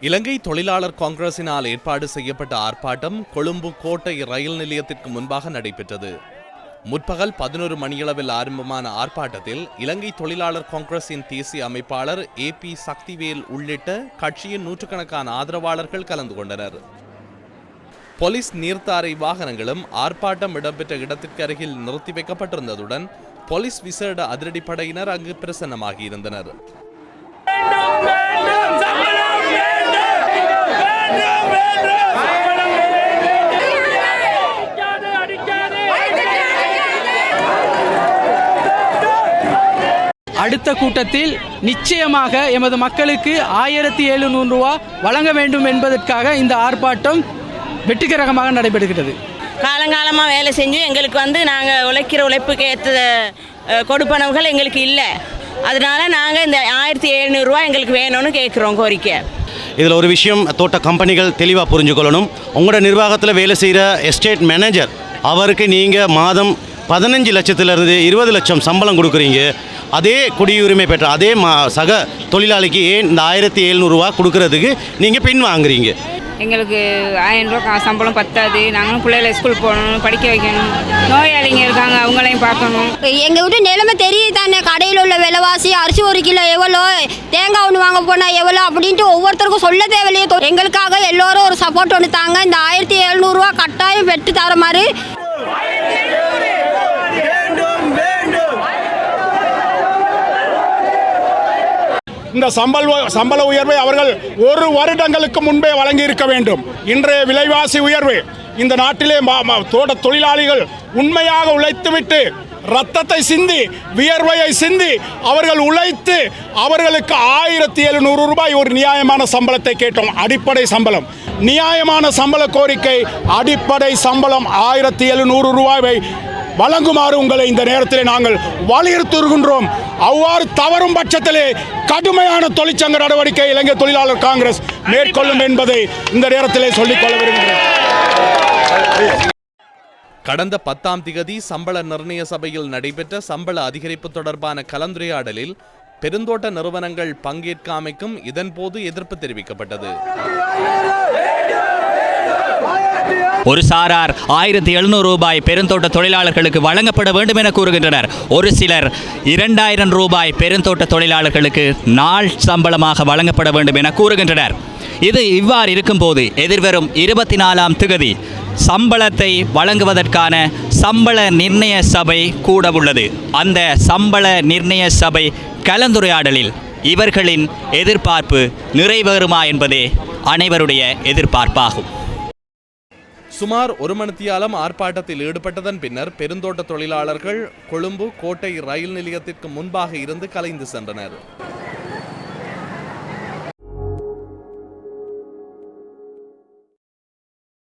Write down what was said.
இலங்கை தொழிலாளர் காங்கிரசினால் ஏற்பாடு செய்யப்பட்ட ஆர்ப்பாட்டம் கொழும்பு கோட்டை ரயில் நிலையத்திற்கு முன்பாக நடைபெற்றது. முற்பகல் பதினொரு மணியளவில் ஆரம்பமான ஆர்ப்பாட்டத்தில் இலங்கை தொழிலாளர் காங்கிரசின் தேசிய அமைப்பாளர் ஏ பி சக்திவேல் உள்ளிட்ட கட்சியின் நூற்றுக்கணக்கான ஆதரவாளர்கள் கலந்து கொண்டனர். போலீஸ் நீர்த்தாரை வாகனங்களும் ஆர்ப்பாட்டம் இடம்பெற்ற இடத்திற்கு அருகில் நிறுத்தி வைக்கப்பட்டிருந்ததுடன் போலீஸ் விசேட அதிரடிப்படையினர் அங்கு பிரசன்னமாகியிருந்தனர். அடுத்த கூட்டத்தில் நிச்சயமாக எமது மக்களுக்கு ஆயிரத்தி எழுநூறு ரூபா வழங்க வேண்டும் என்பதற்காக இந்த ஆர்ப்பாட்டம் வெற்றிகரமாக நடைபெறுகிறது. காலங்காலமாக வேலை செஞ்சு எங்களுக்கு வந்து நாங்கள் உழைக்கிற உழைப்புக்கு ஏற்ற கொடுப்பனவுகள் எங்களுக்கு இல்லை. அதனால நாங்கள் இந்த ஆயிரத்தி எழுநூறுவா எங்களுக்கு வேணும்னு கேட்குறோம் கோரிக்கை. இதில் ஒரு விஷயம் தோட்ட கம்பெனிகள் தெளிவாக புரிஞ்சுக்கொள்ளணும். உங்களோட நிர்வாகத்தில் வேலை செய்கிற எஸ்டேட் மேனேஜர் அவருக்கு நீங்கள் மாதம் பதினஞ்சு லட்சத்திலிருந்து இருபது லட்சம் சம்பளம் கொடுக்குறீங்க. அதே குடியுரிமை பெற்ற அதே மா சக தொழிலாளிக்கு ஏன் இந்த ஆயிரத்தி எழுநூறுவா கொடுக்கறதுக்கு நீங்கள் பின் வாங்குறீங்க? எங்களுக்கு ஆயிரம் ரூபா சம்பளம் பத்தாது. நாங்களும் பிள்ளைகளை ஸ்கூல் போகணும் படிக்க வைக்கணும். நோயாளிங்க இருக்காங்க அவங்களையும் பார்க்கணும். எங்கள் வீட்டு நிலைமை தெரியுது தானே கடையில் உள்ள விலைவாசி அரிசி ஒரு கிலோ எவ்வளோ? தேங்காய் ஒன்று வாங்க போனால் எவ்வளோ? அப்படின்ட்டு ஒவ்வொருத்தருக்கும் சொல்ல தேவையில்லையே எங்களுக்காக எல்லோரும் ஒரு சப்போர்ட் ஒன்று தாங்க. இந்த ஆயிரத்தி எழுநூறுவா கட்டாயம் பெற்று தர மாதிரி இந்த சம்பள சம்பள உயர்வை அவர்கள் ஒரு வருடங்களுக்கு முன்பே வழங்கி இருக்க வேண்டும். இன்றைய விலைவாசி உயர்வு இந்த நாட்டிலே மா- மா- தோட்ட தொழிலாளிகள் உண்மையாக உழைத்துவிட்டு ரத்தத்தை சிந்தி வியர்வையை சிந்தி அவர்கள் உழைத்து அவர்களுக்கு ஆயிரத்தி எழுநூறு ரூபாய் ஒரு நியாயமான சம்பளத்தை கேட்டோம். அடிப்படை சம்பளம். நியாயமான சம்பள கோரிக்கை அடிப்படை சம்பளம் ஆயிரத்தி எழுநூறு ரூபாயை வழங்குமாறு உங்களை இந்த நேரத்தில் நாங்கள் வலியுறுத்துகின்றோம். அவ்வாறு தவறும் பட்சத்திலே கடுமையான தொழிற்சங்க நடவடிக்கை இலங்கை தொழிலாளர் காங்கிரஸ் மேற்கொள்ளும் என்பதை இந்த நேரத்திலே சொல்லிக்கொள்ள விரும்புகிறேன். கடந்த பத்தாம் திகதி சம்பள நிர்ணய சபையில் நடைபெற்ற சம்பள அதிகரிப்பு தொடர்பான கலந்துரையாடலில் பெருந்தோட்ட நிறுவனங்கள் பங்கேற்காமைக்கும் இதன்போது எதிர்ப்பு தெரிவிக்கப்பட்டது. ஒரு சாரார் ஆயிரத்தி எழுநூறு ரூபாய் பெருந்தோட்ட தொழிலாளர்களுக்கு வழங்கப்பட வேண்டும் என கூறுகின்றனர். ஒரு சிலர் இரண்டாயிரம் ரூபாய் பெருந்தோட்ட தொழிலாளர்களுக்கு நாள் சம்பளமாக வழங்கப்பட வேண்டும் என கூறுகின்றனர். இது இவ்வாறு இருக்கும்போது எதிர்வரும் இருபத்தி நாலாம் திகதி சம்பளத்தை வழங்குவதற்கான சம்பள நிர்ணய சபை கூட உள்ளது. அந்த சம்பள நிர்ணய சபை கலந்துரையாடலில் இவர்களின் எதிர்பார்ப்பு நிறைவேறுமா என்பதே அனைவருடைய எதிர்பார்ப்பாகும். சுமார் ஒரு மணித்தியாலம் ஆர்ப்பாட்டத்தில் ஈடுபட்டதன் பின்னர் பெருந்தோட்ட தொழிலாளர்கள் கொழும்பு கோட்டை ரயில் நிலையத்திற்கு முன்பாக இருந்து கலைந்து சென்றனர்.